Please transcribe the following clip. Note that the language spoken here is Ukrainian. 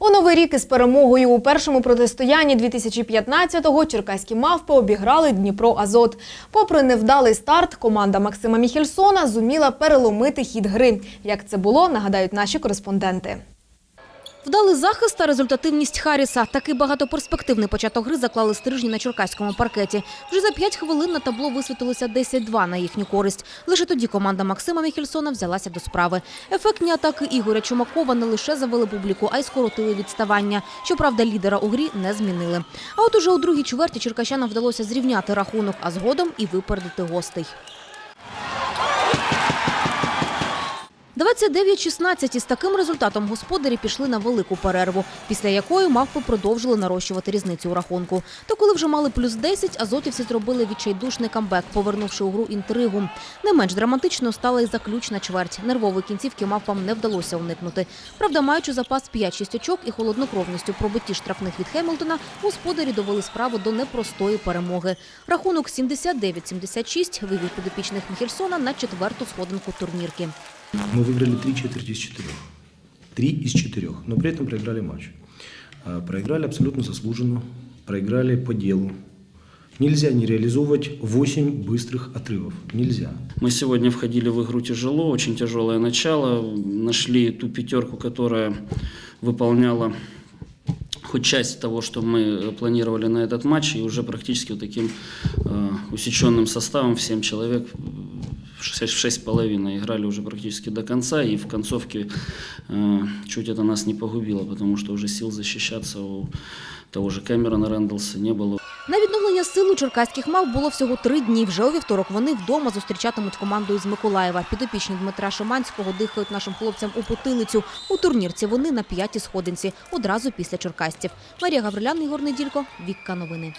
У новий рік із перемогою у першому протистоянні 2015-го черкаські мавпи обіграли Дніпро Азот. Попри невдалий старт, команда Максима Міхельсона зуміла переломити хід гри. Як це було, нагадають наші кореспонденти. Вдалий захист та результативність Харріса. Такий багатоперспективний початок гри заклали стрижні на черкаському паркеті. Вже за 5 хвилин на табло висвітилося 10-2 на їхню користь. Лише тоді команда Максима Міхельсона взялася до справи. Ефектні атаки Ігоря Чумакова не лише завели публіку, а й скоротили відставання. Щоправда, лідера у грі не змінили. А от уже у другій чверті черкащанам вдалося зрівняти рахунок, а згодом і випередити гостей. 29-16 із таким результатом господарі пішли на велику перерву, після якої мавпи продовжили нарощувати різницю у рахунку. Та коли вже мали плюс 10, азотівці зробили відчайдушний камбек, повернувши у гру інтригу. Не менш драматичною стала і заключна чверть. Нервової кінцівки мавпам не вдалося уникнути. Правда, маючи запас 5-6 очок і холоднокровністю пробитті штрафних від Хемілтона, господарі довели справу до непростої перемоги. Рахунок 79-76 вивів підопічних Міхельсона на четверту сходинку турнірки. Мы выиграли три четверти из четырех. Три из четырех, но при этом проиграли матч. А, Проиграли абсолютно заслуженно, проиграли по делу. Нельзя не реализовывать 8 быстрых отрывов. Нельзя. Мы сегодня входили в игру тяжело, очень тяжелое начало. Нашли ту пятерку, которая выполняла хоть часть того, что мы планировали на этот матч, и уже практически вот таким э, усеченным составом в 7 человек в 6, в шесть с половиной играли уже практически до конца, и в концовке э, чуть это нас не погубило, потому что уже сил защищаться у того же Кэмерона Рэндалса не было. На відновлення сил у черкаських мав було всього три дні. Вже у вівторок вони вдома зустрічатимуть команду із Миколаєва. Підопічні Дмитра Шиманського дихають нашим хлопцям у потилицю. У турнірці вони на п'ятій сходинці, одразу після черкастів. Марія Гаврилян, Ігор Неділько, Вікка новини.